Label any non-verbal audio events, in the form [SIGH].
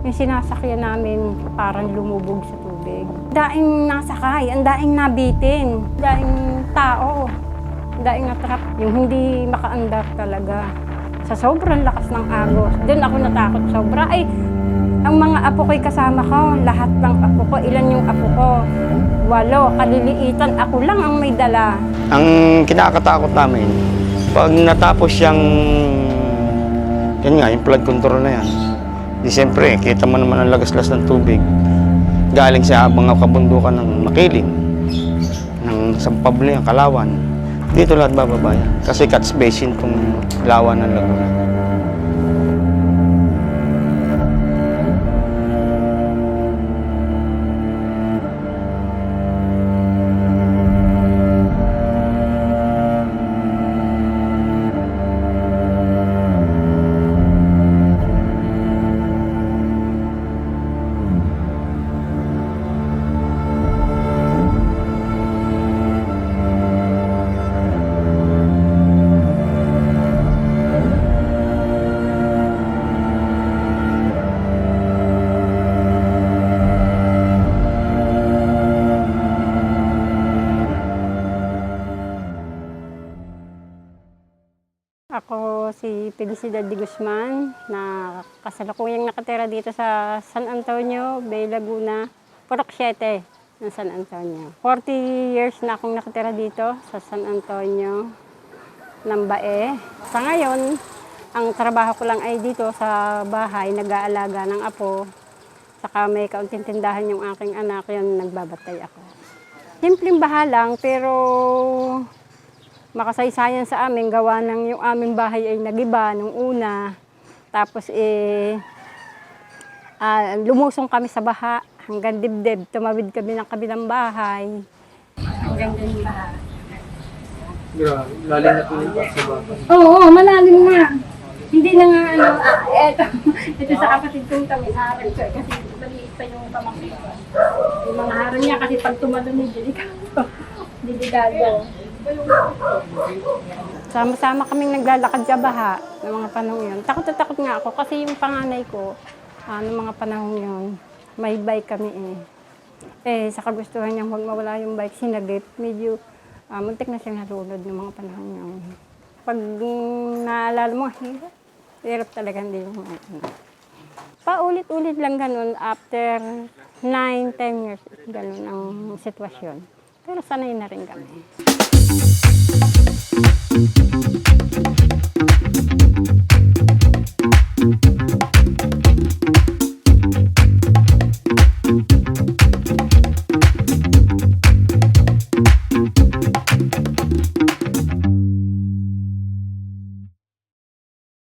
Yung sinasakyan namin parang lumubog sa tubig. Daing nasakay, ang daing nabitin, daing tao, daing natrap. Yung hindi makaandar talaga. Sa sobrang lakas ng agos. Doon ako natakot sobra. Ay, ang mga apo ko'y kasama ko, lahat ng apo ko, ilan yung apo ko? Walo, kaliliitan, ako lang ang may dala. Ang kinakatakot namin, pag natapos yung, yan nga, yung flood control na yan, di siyempre, kita mo naman ang lagaslas ng tubig, galing sa mga kabundukan ng Makiling, ng Sampabli, ang Kalawan, dito lahat bababa yan. Kasi catch basin tong lawan ng Laguna. Si Felicidad de Guzman na kasalukuyang nakatira dito sa San Antonio, Bay Laguna, Purok 7 ng San Antonio. 40 years na akong nakatira dito sa San Antonio ng Bae. Sa ngayon, ang trabaho ko lang ay dito sa bahay, nag-aalaga ng apo. Saka may kaunting tindahan yung aking anak, yun nagbabatay ako. Simpleng bahalang pero makasaysayan sa amin, gawa ng yung aming bahay ay nagiba nung una. Tapos eh, ah, lumusong kami sa baha hanggang dibdib. Tumawid kami ng kabilang bahay. Hanggang din baha. Grabe, lalim na po yung sa bata. Oo, oo, malalim na. Hindi na nga ano, ah, eto, [LAUGHS] ito sa kapatid kong kami, harang ko kasi maliit pa yung pamangkin ko. Yung mga harang niya kasi pag tumalo ni delikado. Delikado. Sama-sama kaming naglalakad sa baha ng mga panahon yun. Takot na takot nga ako kasi yung panganay ko, ah, ng mga panahon yun, may bike kami eh. Eh, sa kagustuhan niyang huwag mawala yung bike, sinagip, medyo ah, muntik na siyang nalulod ng mga panahon yun. Pag naalala mo, hirap. [LAUGHS] Hirap talaga hindi yung ano. Paulit-ulit lang ganun after 9-10 years, ganun ang sitwasyon. Pero sanay na rin kami.